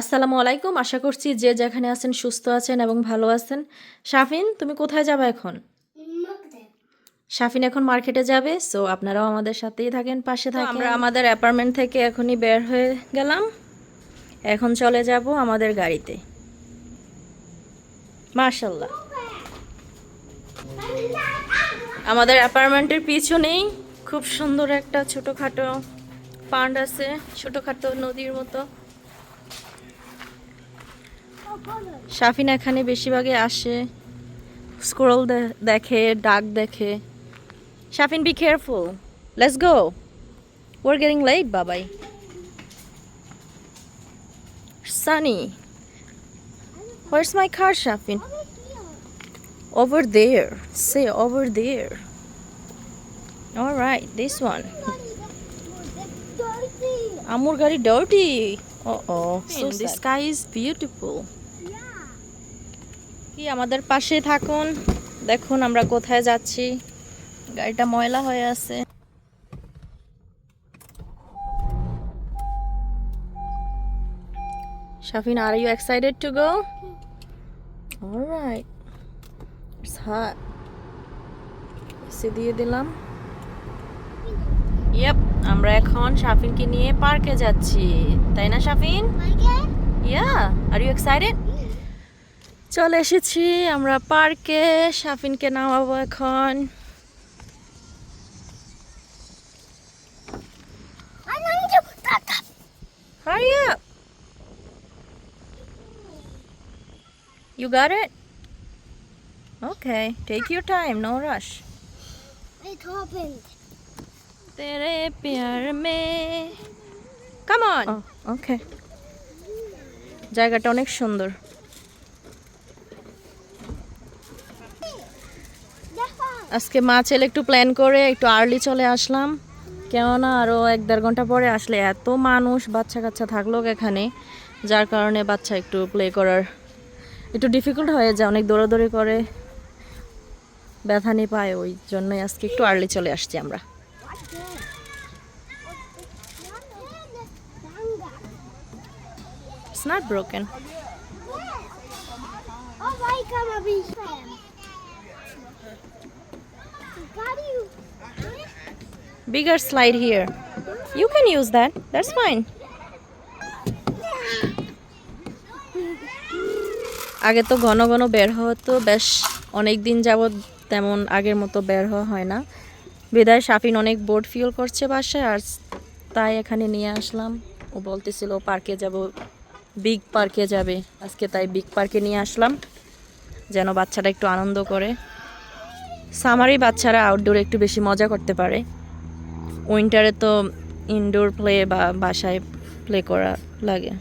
আসসালামু আলাইকুম। আশা করছি যে যেখানে আছেন সুস্থ আছেন এবং ভালো আছেন। শাফিন তুমি কোথায় যাবে এখন? শাফিন এখন মার্কেটে যাবে সো আপনারাও আমাদের সাথেই থাকেন পাশে থাকেন আমরা আমাদের অ্যাপার্টমেন্ট থেকে এখনই বের হয়ে গেলাম। এখন চলে যাব আমাদের গাড়িতে। মার্শাল্লাহ আমাদের অ্যাপার্টমেন্টের পিছনেই খুব সুন্দর একটা ছোটোখাটো পান্ড আছে ছোটোখাটো নদীর মতো। শাফিন এখানে বেশিরভাগই আসে স্ক্রোল দেখে ডাক দেখে Shafin be careful let's go we're getting late Babai Sunny what's my car Shafin over there say over there all right this one amur gari dirty uh oh so the sky is beautiful কি আমাদের পাশে থাকুন। দেখুন আমরা কোথায় যাচ্ছি। গাড়িটা ময়লা হয়ে আছে। Shafin, are you excited to go? All right. It's hot. AC দিয়ে দিলাম। ইয়েপ আমরা এখন শাফিনকে নিয়ে পার্কে যাচ্ছি। তাই না Shafin? Yeah are you excited চলে এসেছি আমরা পার্কে শাফিনকে নামাবো এখন Hurry up. You got it? Okay, take your time, no rush. It opened. तेरे प्यार में Come on. Oh, okay. জায়গাটা অনেক সুন্দর আজকে মা ছেলে একটু প্ল্যান করে একটু আর্লি চলে আসলাম। কেননা আরও এক দেড় ঘণ্টা পরে আসলে এত মানুষ বাচ্চা কাচ্চা থাকল এখানে যার কারণে বাচ্চা একটু প্লে করার একটু ডিফিকাল্ট হয়ে যায় অনেক দৌড়াদৌড়ি করে ব্যথানি পায় ওই জন্যই আজকে একটু আর্লি চলে আসছি আমরা। Broken Oh, my come big fan. Got you. Bigger slide here. You can use that. That's fine. আগে তো ঘন ঘন বের হওয়া তো বেশ অনেক দিন যাবৎ তেমন আগের মতো বের হওয়া হয় না। বিদায় শাফিন অনেক বোর্ড ফিল করছে বাসায়, আর তাই এখানে নিয়ে আসলাম। ও বলতেছিল, পার্কে যাব। বিগ পার্কে যাবে। আজকে তাই বিগ পার্কে নিয়ে আসলাম, যেন বাচ্চাটা একটু আনন্দ করে। সামারই বাচ্চারা আউটডোরে একটু বেশি মজা করতে পারে। উইন্টারে তো ইনডোর প্লে বা বাসায় প্লে করা লাগে।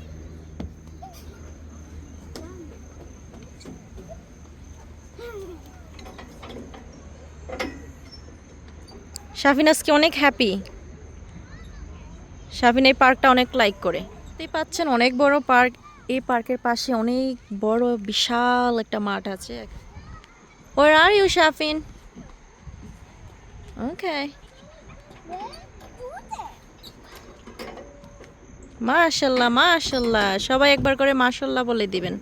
শাফিন আজকে অনেক হ্যাপি শাফিন এই পার্কটা অনেক লাইক করে। দেখতেই পাচ্ছেন অনেক বড় পার্ক এই পার্কের পাশে অনেক বড় বিশাল একটা মাঠ আছে। ওর আর ইউ শাফিন? ওকে মাশাল্লাহ মাশাল্লাহ। সবাই একবার করে মাশাল্লাহ বলে দিবেন।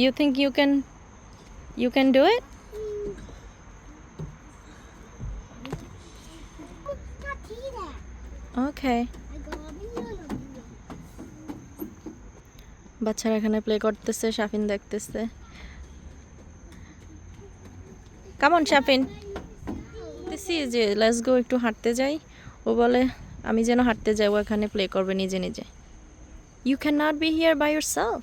You think you can you can do it Not see that. Okay I got a big বাচ্চারা এখানে প্লে করতেছে, শাফিন দেখতেছে। কেমন শাফিন দিছি যে লেটস গো একটু হাঁটতে যাই। ও বলে, আমি যেন হাঁটতে যাই, ও এখানে প্লে করবে নিজে নিজে। You can not be here by yourself.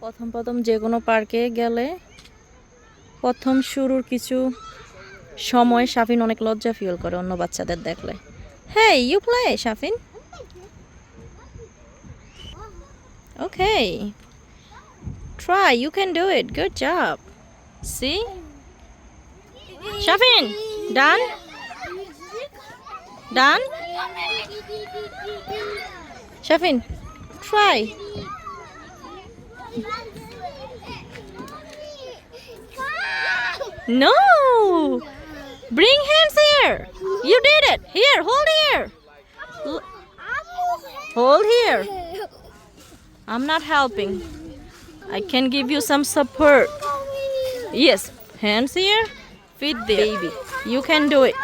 প্রথম প্রথম যে কোনো পার্কে গেলে প্রথম শুরুর কিছু সময় শাফিন অনেক লজ্জা ফিল করে অন্য বাচ্চাদের দেখলে। হ্যাঁ you play Shafin Okay. Try. You can do it. Good job. See? Shafin, done? Done? Shafin, try. No! Bring hands here. You did it. Here, hold here. Hold here. I'm not helping. I can give you some support. Yes, hands here. Feed the baby. You can do it.